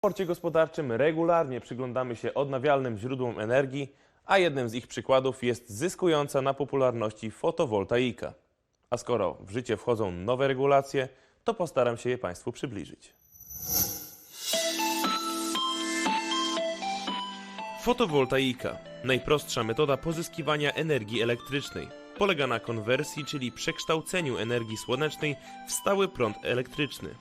W porcie gospodarczym regularnie przyglądamy się odnawialnym źródłom energii, a jednym z ich przykładów jest zyskująca na popularności fotowoltaika. A skoro w życie wchodzą nowe regulacje, to postaram się je Państwu przybliżyć. Fotowoltaika najprostsza metoda pozyskiwania energii elektrycznej. Polega na konwersji, czyli przekształceniu energii słonecznej w stały prąd elektryczny.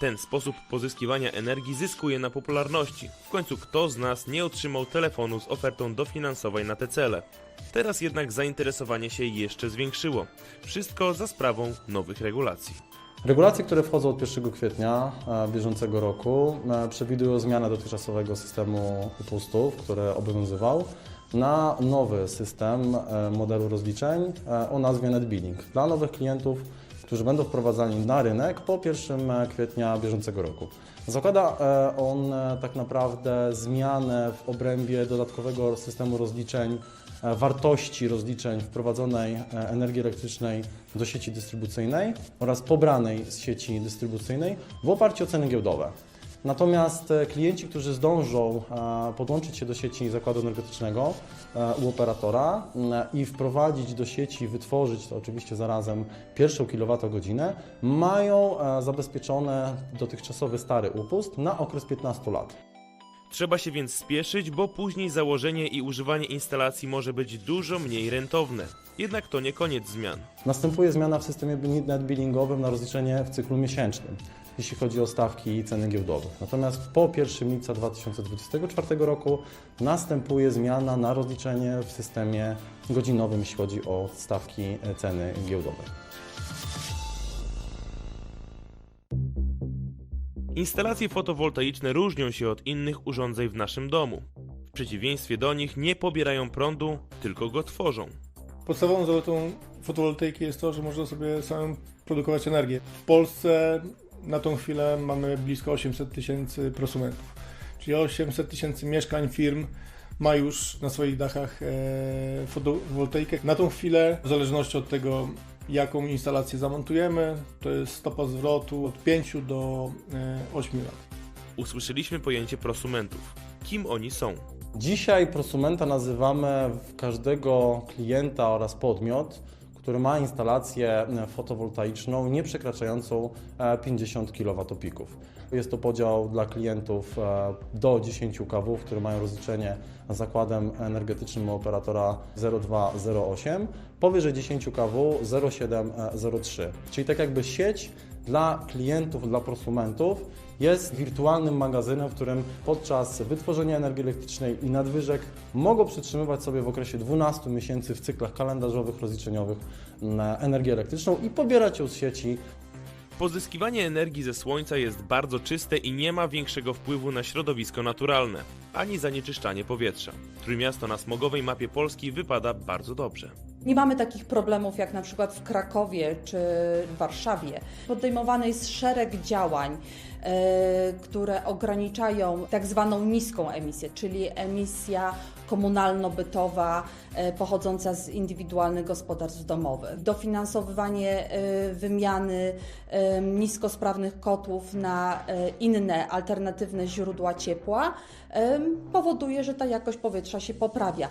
Ten sposób pozyskiwania energii zyskuje na popularności. W końcu kto z nas nie otrzymał telefonu z ofertą dofinansowań na te cele? Teraz jednak zainteresowanie się jeszcze zwiększyło. Wszystko za sprawą nowych regulacji. Regulacje, które wchodzą od 1 kwietnia e, bieżącego roku, e, przewidują zmianę dotychczasowego systemu upustów, który obowiązywał, na nowy system e, modelu rozliczeń o nazwie NetBilling dla nowych klientów, którzy będą wprowadzani na rynek po 1 kwietnia bieżącego roku. Zakłada e, on e, tak naprawdę zmianę w obrębie dodatkowego systemu rozliczeń e, wartości rozliczeń wprowadzonej e, energii elektrycznej do sieci dystrybucyjnej oraz pobranej z sieci dystrybucyjnej w oparciu o ceny giełdowe. Natomiast e, klienci, którzy zdążą e, podłączyć się do sieci zakładu energetycznego e, u operatora i wprowadzić do sieci, wytworzyć to oczywiście zarazem pierwszą kilowatogodzinę, mają e, zabezpieczony dotychczasowy stary upust na okres 15 lat. Trzeba się więc spieszyć, bo później założenie i używanie instalacji może być dużo mniej rentowne. Jednak to nie koniec zmian. Następuje zmiana w systemie netbillingowym na rozliczenie w cyklu miesięcznym, jeśli chodzi o stawki i ceny giełdowe. Natomiast po 1 lipca 2024 roku następuje zmiana na rozliczenie w systemie godzinowym, jeśli chodzi o stawki e, ceny giełdowej. Instalacje fotowoltaiczne różnią się od innych urządzeń w naszym domu. W przeciwieństwie do nich nie pobierają prądu, tylko go tworzą. Podstawową zaletą fotowoltaiki jest to, że można sobie samym produkować energię. W Polsce na tą chwilę mamy blisko 800 tysięcy prosumentów, czyli 800 tysięcy mieszkań, firm ma już na swoich dachach e, fotowoltaikę. Na tą chwilę, w zależności od tego, jaką instalację zamontujemy, to jest stopa zwrotu od 5 do e, 8 lat. Usłyszeliśmy pojęcie prosumentów. Kim oni są? Dzisiaj prosumenta nazywamy każdego klienta oraz podmiot, który ma instalację e, fotowoltaiczną nie przekraczającą e, 50 kWp. Jest to podział dla klientów e, do 10 kW, które mają rozliczenie zakładem energetycznym operatora 0208, powyżej 10 kW 0703. Czyli tak jakby sieć dla klientów, dla prosumentów jest wirtualnym magazynem, w którym podczas wytworzenia energii elektrycznej i nadwyżek mogą przytrzymywać sobie w okresie 12 miesięcy w cyklach kalendarzowych, rozliczeniowych mm, energię elektryczną i pobierać ją z sieci. Pozyskiwanie energii ze słońca jest bardzo czyste i nie ma większego wpływu na środowisko naturalne, ani zanieczyszczanie powietrza. Trójmiasto na smogowej mapie Polski wypada bardzo dobrze. Nie mamy takich problemów jak na przykład w Krakowie czy w Warszawie. Podejmowany jest szereg działań, e, które ograniczają tak zwaną niską emisję, czyli emisja komunalno-bytowa e, pochodząca z indywidualnych gospodarstw domowych. Dofinansowywanie e, wymiany niskosprawnych kotłów na inne alternatywne źródła ciepła powoduje, że ta jakość powietrza się poprawia.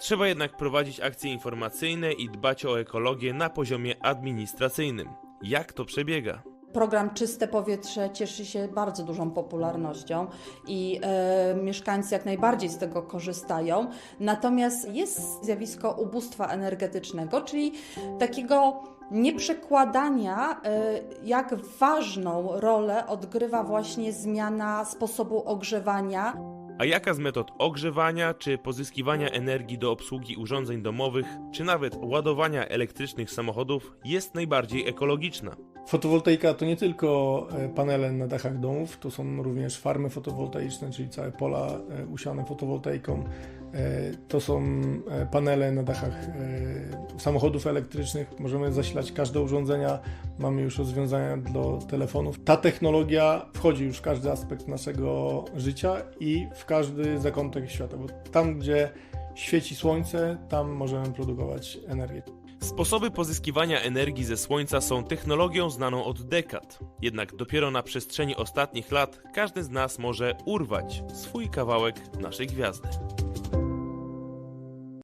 Trzeba jednak prowadzić akcje informacyjne i dbać o ekologię na poziomie administracyjnym. Jak to przebiega? Program Czyste Powietrze cieszy się bardzo dużą popularnością i e, mieszkańcy jak najbardziej z tego korzystają. Natomiast jest zjawisko ubóstwa energetycznego, czyli takiego nieprzekładania, e, jak ważną rolę odgrywa właśnie zmiana sposobu ogrzewania. A jaka z metod ogrzewania czy pozyskiwania energii do obsługi urządzeń domowych, czy nawet ładowania elektrycznych samochodów jest najbardziej ekologiczna? Fotowoltaika to nie tylko e, panele na dachach domów, to są również farmy fotowoltaiczne, czyli całe pola e, usiane fotowoltaiką. E, To są panele na dachach samochodów elektrycznych. Możemy zasilać każde urządzenia. Mamy już rozwiązania dla telefonów. Ta technologia wchodzi już w każdy aspekt naszego życia i w każdy zakątek świata, bo tam, gdzie świeci słońce, tam możemy produkować energię. Sposoby pozyskiwania energii ze Słońca są technologią znaną od dekad. Jednak dopiero na przestrzeni ostatnich lat każdy z nas może urwać swój kawałek naszej gwiazdy.